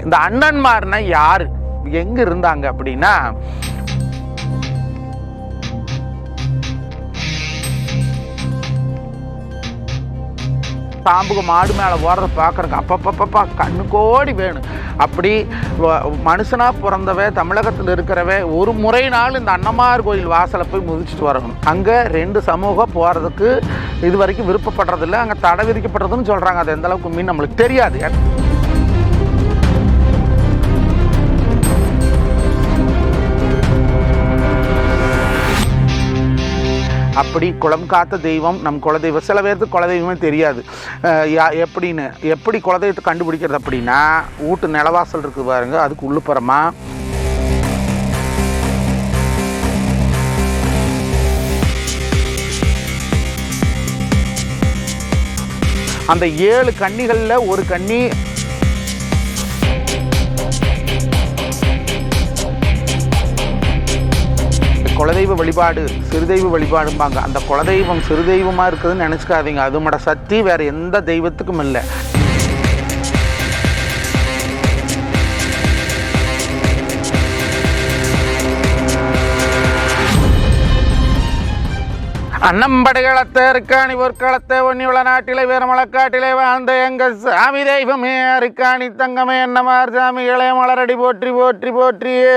இந்த அண்ணன்மார்னா யாரு? எங்க இருந்தாங்க அப்படின்னா பாம்புக்கு மாடு மேலே ஓடுறத பார்க்குறக்கு அப்பப்பப்பப்பா கண்ணு கோடி வேணும். அப்படி மனுஷனாக மனுஷனா பிறந்தவ தமிழகத்தில் இருக்கிறவ ஒரு முறைனாலும் இந்த அன்னமார் கோயில் வாசலை போய் முதிச்சுட்டு வரணும். அங்கே ரெண்டு சமூகம் போகிறதுக்கு இது வரைக்கும் விருப்பப்படுறதில்ல அங்கே தடை விதிக்கப்படுறதுன்னு சொல்கிறாங்க அது எந்த அளவுக்கு நம்மளுக்கு தெரியாது. அப்படி குளம் காத்த தெய்வம் நம் குலதெய்வம். சில பேருக்கு குலதெய்வமே தெரியாது. யா- எப்படின்னு எப்படி குலதெய்வத்தை கண்டுபிடிக்கிறது அப்படின்னா வீட்டு நிலவாசல் இருக்குது பாருங்க அதுக்கு உள்ளுப்புறமா. அந்த ஏழு கன்னிகளில் ஒரு கன்னி குலதெய்வ வழிபாடு சிறுதெய்வ வழிபாடும்பாங்க. அந்த குலதெய்வம் சிறுதெய்வமாக இருக்குதுன்னு நினச்சிக்காதீங்க. அதுமோட சக்தி வேறு எந்த தெய்வத்துக்கும் இல்லை. அன்னம்படைகளத்தை இருக்காணி பொற்களத்தை ஒன்னியுள்ள நாட்டிலே வீரமலக்காட்டிலே வாழ்ந்த எங்க சாமி தெய்வமே. அருக்காணி தங்கமே என்னமார் சாமிகளே மலரடி போற்றி போற்றி போற்றியே.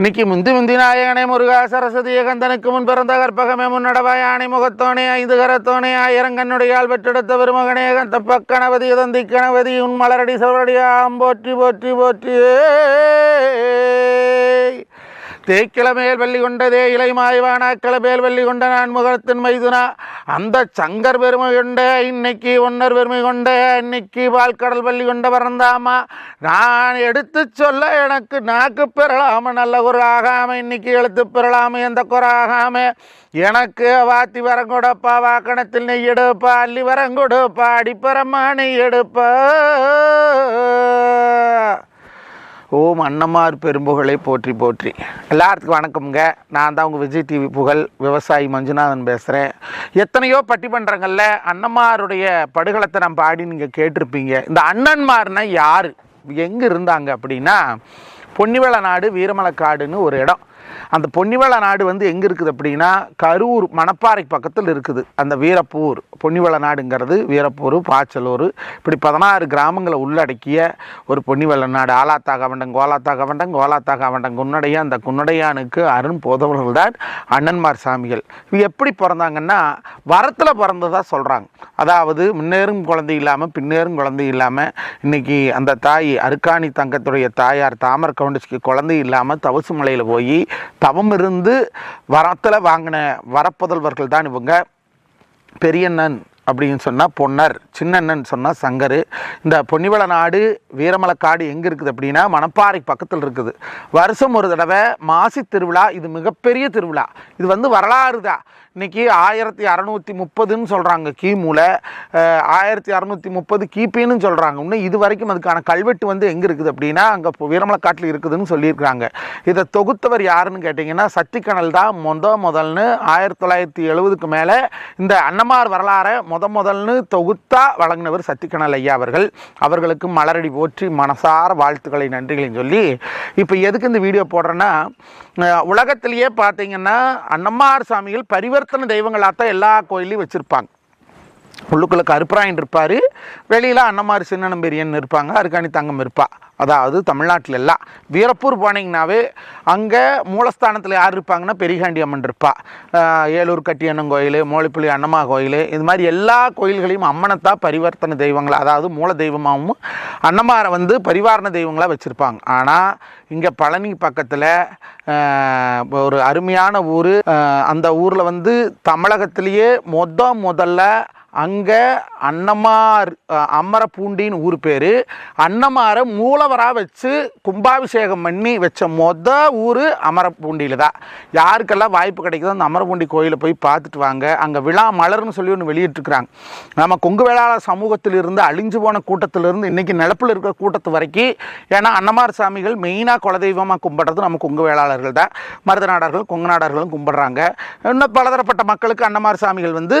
இன்னைக்கு முந்தி முந்தி நாயகனை முருகா சரஸ்வதி கந்தனுக்கு முன் பிறந்த கற்பகமே முன்னடவாய் ஆணை முகத்தோனே ஐந்து கரத்தோனே ஆயிரங்கண்ணுடையால் பெற்றெடுத்த பெருமகனே கந்த பக்கணபதி தந்தி கணபதி உன் மலரடி சவரடியாம் போற்றி போற்றி போற்றியே தேக்கிளமேல் வெள்ளி கொண்டதே இலை மாய்வானாக்களமேல் வெள்ளி கொண்ட நான் முகத்தின் மைதுனா. அந்த சங்கர் பெருமை கொண்ட இன்னைக்கு ஒன்னர் பெருமை கொண்ட இன்னைக்கு பால்கடல் வள்ளி கொண்ட பறந்தாமா நான் எடுத்து சொல்ல எனக்கு நாக்கு பெறலாம நல்ல ஒரு ஆகாம இன்னைக்கு எழுத்து பெறலாம எந்த குறை ஆகாம எனக்கு வாத்தி வரங்கொடப்பா வாக்கணத்தில் நெய் எடுப்பா அள்ளி வரங்கொடுப்பா அடிப்பரமா நெய் எடுப்பா. ஓம் அன்னமார் பெரும்புகளை போற்றி போற்றி. எல்லாத்துக்கும் வணக்கம்ங்க. நான் தான் உங்கள் விஜய் டிவி புகழ் விவசாயி மஞ்சுநாதன் பேசுகிறேன் எத்தனையோ பட்டிமன்றங்களில் அன்னமாருடைய படுகளத்தை நான் பாடி நீங்கள் கேட்டிருப்பீங்க. இந்த அண்ணன்மார்னா யார்? எங்கே இருந்தாங்க அப்படின்னா பொன்னிவள நாடு வீரமலக்காடுன்னு ஒரு இடம். அந்த பொன்னிவள நாடு வந்து எங்கே இருக்குது அப்படின்னா கரூர் மணப்பாறை பக்கத்தில் இருக்குது. அந்த வீரப்பூர் பொன்னிவள நாடுங்கிறது வீரப்பூர் பாச்சலூர் இப்படி பதினாறு கிராமங்களை உள்ளடக்கிய ஒரு பொன்னிவள நாடு. ஆலாத்தா கவண்டம் கோலாத்தா கவண்டம் கோலாத்தா கவண்டம். குன்னடைய அந்த குன்னடையானுக்கு அருண் போதவர்கள் தான் அண்ணன்மார் சாமிகள். இவங்க எப்படி பிறந்தாங்கன்னா வரத்தில் பிறந்ததாக சொல்கிறாங்க அதாவது முன்னேறும் குழந்தை இல்லாமல் பின்னேறும் குழந்தை இல்லாமல் இன்னைக்கு அந்த தாய் அருக்காணி தங்கத்துடைய தாயார் தாமர கவுண்டஸ்க்கு குழந்தை இல்லாமல் தவசு மலையில் போய் தவம் இருந்து வரத்தில் வாங்கின வரப்புதல்வர்கள் தான் இவங்க. பெரியண்ணன் அப்படின்னு சொன்னால் பொன்னர் சின்னண்ணன் சொன்னால் சங்கர். இந்த பொன்னிவள நாடு வீரமலக்காடு எங்கே இருக்குது அப்படின்னா மணப்பாறை பக்கத்தில் இருக்குது. வருஷம் ஒரு தடவை மாசி திருவிழா இது மிகப்பெரிய திருவிழா. இது வந்து வரலாறு தான். இன்றைக்கி ஆயிரத்தி அறநூற்றி முப்பதுன்னு சொல்கிறாங்க கிமுல. ஆயிரத்தி அறநூற்றி முப்பது கிபின்னு சொல்கிறாங்க இன்னும் இது வரைக்கும் அதுக்கான கல்வெட்டு வந்து எங்கே இருக்குது அப்படின்னா அங்கே வீரமலக்காட்டில் இருக்குதுன்னு சொல்லியிருக்கிறாங்க. இதை தொகுத்தவர் யாருன்னு கேட்டிங்கன்னா சத்திக்கணல் தான் மொத முதல்னு ஆயிரத்தி தொள்ளாயிரத்தி எழுபதுக்கு மேலே இந்த அன்னமார் வரலாறை முத முதல்னு தொகுத்தா வழங்கினவர் சத்திக்கணல் ஐயா அவர்கள். அவர்களுக்கு மலரடி போற்றி மனசார வாழ்த்துக்களை நன்றிகளையும் சொல்லி இப்போ எதுக்கு இந்த வீடியோ போடுறேன்னா உலகத்திலேயே பார்த்தீங்கன்னா அன்னம்மார் சாமிகள் பரிவர்த்தனை தெய்வங்களாக தான் எல்லா கோயிலையும் வச்சுருப்பாங்க. உள்ளுக்குள்ள கருப்பராயன் இருப்பார் வெளியில் அன்னமாரி சின்னனம் பெரியன் இருப்பாங்க அருக்காணி தங்கம் இருப்பா. அதாவது தமிழ்நாட்டில் எல்லாம் வீரப்பூர் போனீங்கனாவே அங்கே மூலஸ்தானத்தில் யார் இருப்பாங்கன்னா பெரிகாண்டி அம்மன் இருப்பா. ஏலூர் கட்டியண்ணன் கோயில் மோளிப்புலி அன்னம்மா கோயில் இது மாதிரி எல்லா கோயில்களையும் அம்மனைத்தான் பரிவர்த்தனை தெய்வங்கள் அதாவது மூல தெய்வமாகவும் அன்னமாரை வந்து பரிவாரண தெய்வங்களாக வச்சுருப்பாங்க. ஆனால் இங்கே பழனி பக்கத்தில் ஒரு அருமையான ஊர். அந்த ஊரில் வந்து தமிழகத்திலேயே மொத முதல்ல அங்கே அன்னமார் அமரப்பூண்டின்னு அம்மரப்பூண்டின்னு ஊர் பேர். அன்னமாரை மூலவராக வச்சு கும்பாபிஷேகம் பண்ணி வச்ச மொத ஊர் அமரப்பூண்டியில் தான் யாருக்கெல்லாம் வாய்ப்பு கிடைக்குதோ அந்த அமரப்பூண்டி கோயிலை போய் பார்த்துட்டு வாங்க. அங்கே விழா மலர்னு சொல்லி ஒன்று வெளியிட்டிருக்கிறாங்க. நம்ம கொங்கு வேளாளர் சமூகத்திலிருந்து அழிஞ்சு போன கூட்டத்திலிருந்து இன்றைக்கி நிலப்பில் இருக்கிற கூட்டத்து வரைக்கும் ஏன்னா அன்னமார் சாமிகள் மெயினாக குலதெய்வமாக கும்பிட்றது நம்ம கொங்கு வேளாளர்கள் தான் மருதநாடர்கள் கொங்கு நாடர்களும் கும்பிட்றாங்க. இன்னும் பலதரப்பட்ட மக்களுக்கு அன்னமார் சாமிகள் வந்து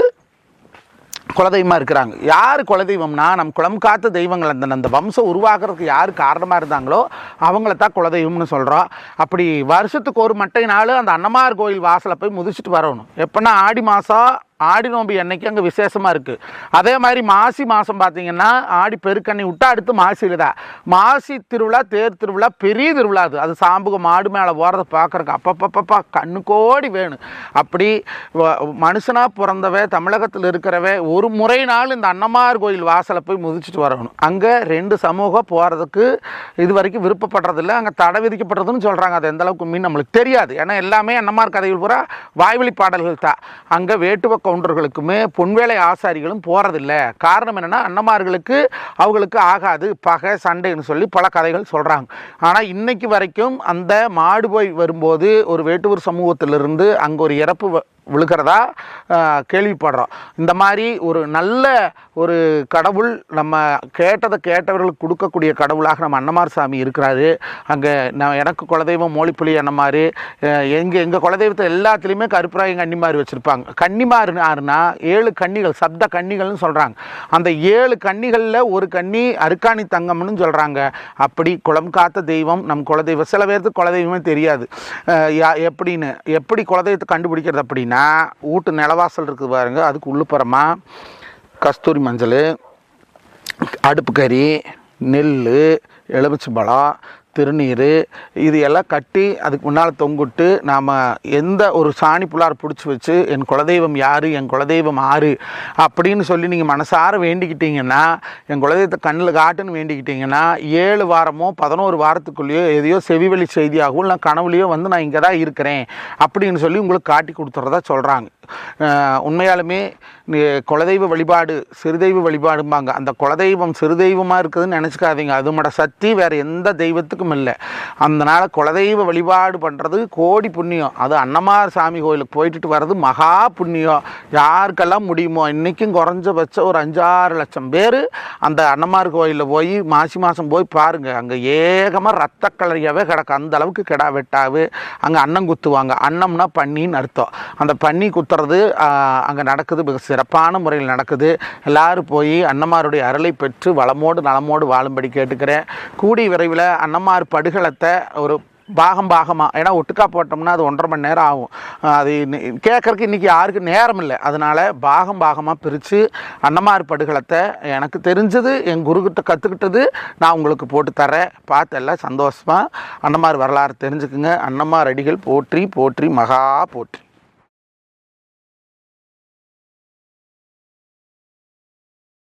குலதெய்வமாக இருக்கிறாங்க. யார் குலதெய்வம்னா நம் குலம் காத்த தெய்வங்கள் அந்த அந்த வம்சம் உருவாகிறதுக்கு யார் காரணமாக இருந்தாங்களோ அவங்கள தான் குலதெய்வம்னு சொல்கிறோம் அப்படி வருஷத்துக்கு ஒரு மட்டை நாள் அந்த அன்னமார் கோயில் வாசலை போய் முதிச்சுட்டு வரணும். எப்போன்னா ஆடி மாதம் ஆடி நோம்பு என்றைக்கு அங்கே விசேஷமாக இருக்குது அதே மாதிரி மாசி மாதம் பார்த்தீங்கன்னா ஆடி பெருக்கண்ணி விட்டா அடுத்து மாசியில் தான். மாசி திருவிழா தேர் திருவிழா பெரிய திருவிழா அது. அது சாம்புக மாடு மேலே போகிறத பார்க்குறக்கு அப்பப்பப்பப்பா கண்ணு கோடி வேணும். அப்படி மனுஷனாக பிறந்தவ தமிழகத்தில் இருக்கிறவ ஒரு முறை நாள் இந்த அன்னமார் கோயில் வாசலை போய் முதிச்சுட்டு வரணும். அங்கே ரெண்டு சமூகம் போகிறதுக்கு இது வரைக்கும் விருப்பப்படுறதில்ல அங்கே தடை விதிக்கப்படுறதுன்னு சொல்கிறாங்க அது எந்த அளவுக்கு மீன் நம்மளுக்கு தெரியாது. ஏன்னா எல்லாமே அன்னமார் கதைகள் பூரா வாய்வழி பாடல்கள் தான். அங்கே வேட்டுவ கவுண்டர்களுக்குமே பொன்வேலை ஆசாரிகளும் போகிறதில்ல காரணம் என்னென்னா அன்னமார்களுக்கு அவங்களுக்கு ஆகாது பகை சண்டைன்னு சொல்லி பல கதைகள் சொல்கிறாங்க ஆனால் இன்னைக்கு வரைக்கும் அந்த மாடு போய் வரும்போது ஒரு வேட்டுவர் சமூகத்திலிருந்து அங்கே ஒரு இறப்பு விழுக்கிறதா கேள்விப்படுறோம். இந்த மாதிரி ஒரு நல்ல ஒரு கடவுள் நம்ம கேட்டதை கேட்டவர்களுக்கு கொடுக்கக்கூடிய கடவுளாக நம்ம அன்னமார் சாமி இருக்கிறாரு. அங்கே நான் எனக்கு குலதெய்வம் மோழிப்புலி அன்னமார் எங்கள் எங்கள் குலதெய்வத்தை எல்லாத்துலேயுமே கருப்பராயங்க கன்னிமார் வச்சுருப்பாங்க. கன்னிமார் ஆறுனா ஏழு கன்னிகள் சப்த கன்னிகள்னு சொல்கிறாங்க அந்த ஏழு கன்னிகளில் ஒரு கன்னி அருக்காணி தங்கம்னு சொல்கிறாங்க அப்படி குளம் காத்த தெய்வம் நம் குலதெய்வம் சில பேருக்கு குலதெய்வமே தெரியாது. யா- எப்படின்னு எப்படி குலதெய்வத்தை கண்டுபிடிக்கிறது அப்படின்னு. வீட்டு நிலவாசல் இருக்குது பாருங்கள் அதுக்கு உள்ளுப்புறமா கஸ்தூரி மஞ்சள் அடுப்பு கறி நெல் எலுமிச்சம்பழம் திருநீர் இது எல்லாம் கட்டி அதுக்கு முன்னால் தொங்குட்டு நாம் எந்த ஒரு சாணி புலார் பிடிச்சி வச்சு என் குலதெய்வம் யார்? என் குலதெய்வம் ஆறு? அப்படின்னு சொல்லி நீங்கள் மனசார வேண்டிக்கிட்டீங்கன்னா என் குலதெய்வத்தை கண்ணில் காட்டுன்னு வேண்டிக்கிட்டீங்கன்னா ஏழு வாரமோ பதினோரு வாரத்துக்குள்ளேயோ எதையோ செவிவழி செய்தியாகவும் இல்லை கனவுலையோ வந்து நான் இங்கே தான் இருக்கிறேன் அப்படின்னு சொல்லி உங்களுக்கு காட்டி கொடுத்துறதா சொல்கிறாங்க உண்மையாலுமே குலதெய்வ வழிபாடு சிறுதெய்வ வழிபாடும்பாங்க. அந்த குலதெய்வம் சிறுதெய்வமாக இருக்குதுன்னு நினச்சிக்காதீங்க. அதுமோட சக்தி வேறு எந்த தெய்வத்துக்கும் இல்லை. அதனால் குலதெய்வ வழிபாடு பண்ணுறது கோடி புண்ணியம். அது அன்னமார் சாமி கோயிலுக்கு போயிட்டு வர்றது மகா புண்ணியம். யாருக்கெல்லாம் முடியுமோ இன்றைக்கும் குறைஞ்சபட்சம் ஒரு அஞ்சாறு லட்சம் பேர் அந்த அன்னமார் கோயிலில் போய் மாசி மாதம் போய் பாருங்கள் அங்கே ஏகமாக ரத்த கலரியாகவே கிடக்கும் அந்த அளவுக்கு கிடா வெட்டாவு. அங்கே அன்னம் குத்துவாங்க. அன்னம்னா பன்னின்னு அர்த்தம். அந்த பன்னி குத்துறது அங்கே நடக்குது மிக சிறப்பான முறையில் நடக்குது. எல்லாரும் போய் அன்னமாருடைய அருளை பெற்று வளமோடு நலமோடு வாழும்படி கேட்டுக்கிறேன். கூடி விரைவில் அன்னமார் படுகளத்தை ஒரு பாகம் பாகமாக ஏன்னா ஒட்டுக்கா போட்டோம்னா அது ஒன்றரை மணி நேரம் ஆகும். அது கேட்குறக்கு இன்றைக்கி யாருக்கும் நேரம் இல்லை. அதனால் பாகம் பாகமாக பிரித்து அன்னமார் படுகளத்தை எனக்கு தெரிஞ்சது என் குருக்கிட்ட கற்றுக்கிட்டது நான் உங்களுக்கு போட்டு தரேன் பார்த்து எல்லாம் சந்தோஷமாக அன்னமார் வரலாறு தெரிஞ்சுக்குங்க. அன்னமார் அடிகள் போற்றி போற்றி மகா போற்றி.